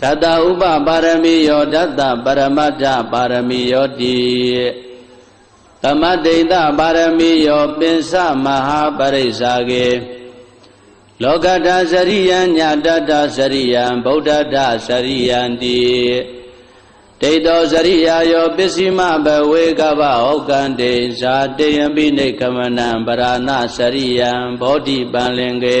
ဓတ္တဥပပါရမီယောဓတ္တပရမတ္ထပါရမီယောတိသမတိန်တပါရမီယောပင်စမဟာပရိစ္ဆာကေလောကတသရိယံညာတတသရိယံဗုဒ္ဓတသရိယံတိဒိဋ္ဌောသရိယာယောပစ္စည်းမဘဝေကဗဟောကံတေဇာတေယံပိနေကမနံပရဏသရိယံဘောဓိပံလင်ကေ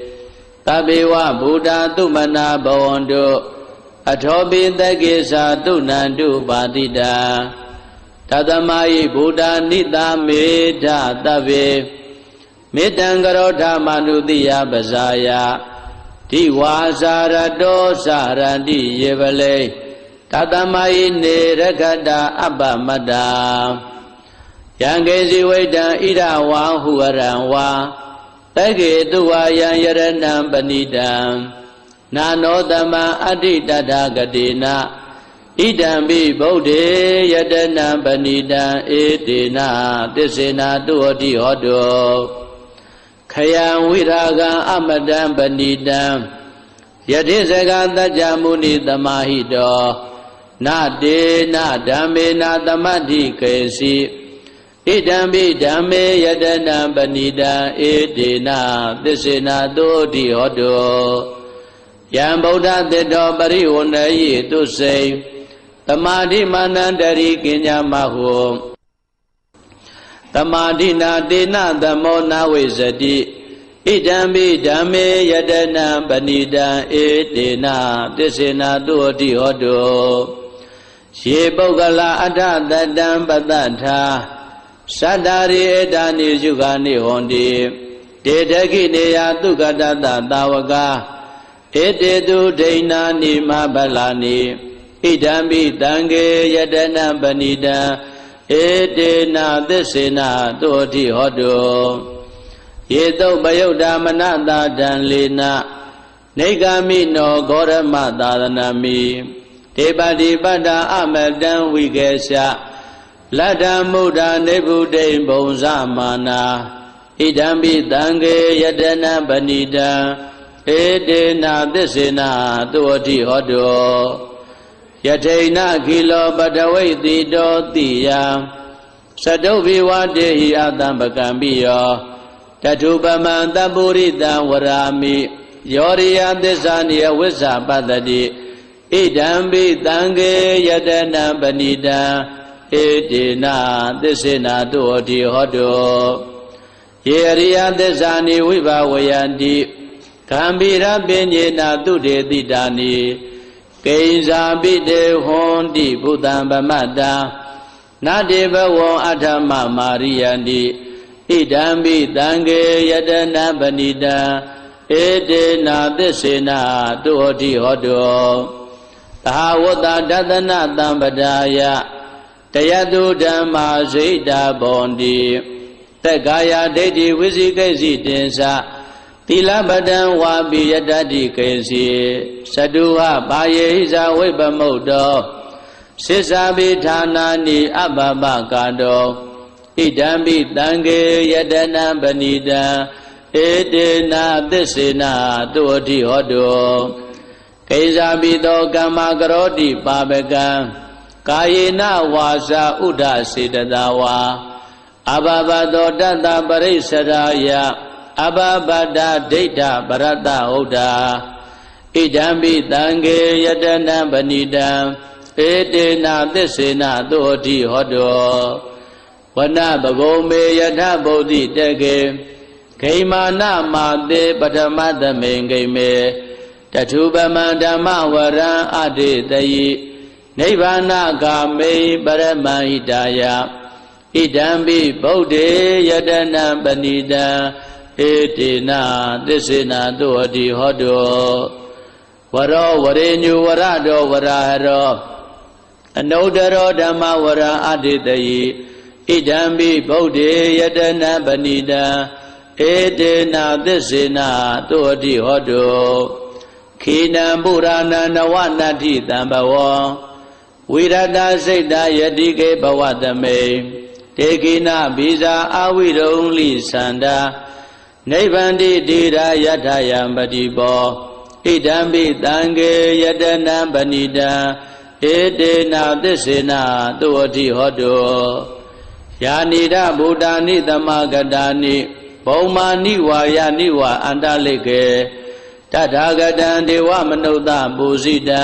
တပေဝဗုဒ္ဓသုမနာဘဝန္တုအထောပိတကေသာတုဏန္တုပါတိတာတသမယိဗုဒ္ဓနိတမေဓတဗေမေတံကရောဓမနုတိယပဇာယဒီဝါစာရတောစာရတိယေပလေတသမယိနေရခတာအပ္ပမတ္တာယံကေစီဝိတံဣဒဝါဟုရံဝါ တကေတုဝါယံယရဏံပဏိတံနာနောတမံအဋ္ဌိတထာဂတိနာဣဒံပိဗုဒ္ဓေယတနံပဏိတံဧတေနာသစ္စေနာတုဟောတိဟောတောခယံဝိရာဂံအမတံပဏိတံယတိစကတัจ जा မုနိသမာဟိတောနတေနဓမ္မေနသမတ္ထိကေစီ ဣဒံပိဓမ္မေယတနံပဏိတံဧတေနသစ္စေနာသုတိဟောတောယံဗုဒ္ဓသတ္တောပရိဝဏယိတုစိံသမာဓိမာနန္တရိကဉ္ညာမဟုသမာဓိနာတေနသမောနာဝိဇတိဣဒံပိဓမ္မေယတနံပဏိတံဧတေနသစ္စေနာသုတိဟောတုယေပုဂ္ဂလအထတတံပတ္တထာ သတ္တာရိဧတာနိယုဂာနိဟွန်တိတေတခိနေယသုကတတသာဝကာဧတေတုဒိဏာနိမဗလာနိဣဒံပိတံကေယတနံပဏိတံဧတေနာသစ္စေနာတုတိဟောတုယေတုပယုတ်ဓမ္မနတာတံလေနာနေဂာမိနောဂောရမသာသနာမိဒေပတိပတ္တာအမတံဝိကေရှ လတ္တမုဒ္ဒနေဗုဒိံဘုံဇမာနာဣဒံပိတံကေယတနာပဏိတံဧတေနာသစ္စေနာတုဝတိဟောတောယထိဏခိလောပတဝိတိတောတိယသတုဘိဝတေဟိအတံပကံပိယောတထုပမံတပုရိတံဝရာမိယောရိယသစ္စာနိယဝိဇ္ဇပတ္တိဣဒံပိတံကေယတနာပဏိတံ ဧတေနာသစ္စေနာတုဟောတိဟောတောယေရိယသစ္စာနိဝိဘာဝယန္တိကံဗိရပင်ညေနာတုတေတိတာနိကိဉ္စာပိတေဟွန်တိဘုဒ္ဓံဗမတ္တာနာတေဘဝံအထမမာရိယန္တိဣဒံပိတံကေယတနာပဏိတံဧတေနာသစ္စေနာတုဟောတိဟောတောသဟဝတ္တဒသနတံပဒါယ တယတုဓမ္မာဇိတာဘောန္တိသက်ကာယဒိဋ္ဌိဝိသိကိစီတင်္စသီလပဒံဝါပိယတတိကေစီသတုဟဘာယေဟိဇာဝိပမုတ်တောစိစ္ဆာပိဌာနာနိအပပကာတောဣဒံပိတံကေယတနာပဏိတံဧတေနာသစ္စေနာတုအတိဟောတောကိဇာပိတောကမ္မကရောတိပါပကံ ကာယေနဝါစာဥဒ္ဒစေတသာဝါအဘဘတောတတ္တပရိစ္ဆရာယအဘဘဒဒိဋ္ဌပရတ္တဟုတ်တာဣဒံပိတံကေယတနာပဏိတံဧတေနာသစ္စေနာသုအတိဟောတောဝနဘဂုံမေယထဗုဒ္ဓိတကေဂိမာနမာတေပထမသမိန်ဂိမေတထုပမံဓမ္မဝရံအတေတယိ နိဗ္ဗာနဂာမိပရမဟိတာယဣဒံပိဗုဒ္ဓေယတနာပဏိတံဧတေနာသစ္စေနာသုအတိဟောတောဝရောဝရေညုဝရတောဝရဟရောအနုတ္တရောဓမ္မဝရံအတေတယိဣဒံပိဗုဒ္ဓေယတနာပဏိတံဧတေနာသစ္စေနာသုအတိဟောတောခေနံပုရာဏနဝနတ္ထိတံဘဝံ ဝိရတစိတ်တယတိကေဘဝတမေတေကိနဘိဇာအာဝိရုံလိသန္တာနိဗ္ဗန္တိတိရာယထယံပတိပောဣဒံပိတံကေယတနံပဏိတံဧတေနာသစ္စေနာသုအတိဟောတောယာနိဒဗုဒ္ဓာနိသမဂတာနိဘုံမာနိဝါယနိဝါအန္တလိကေတထာဂတံဒေဝမနုဿပုဇိတံ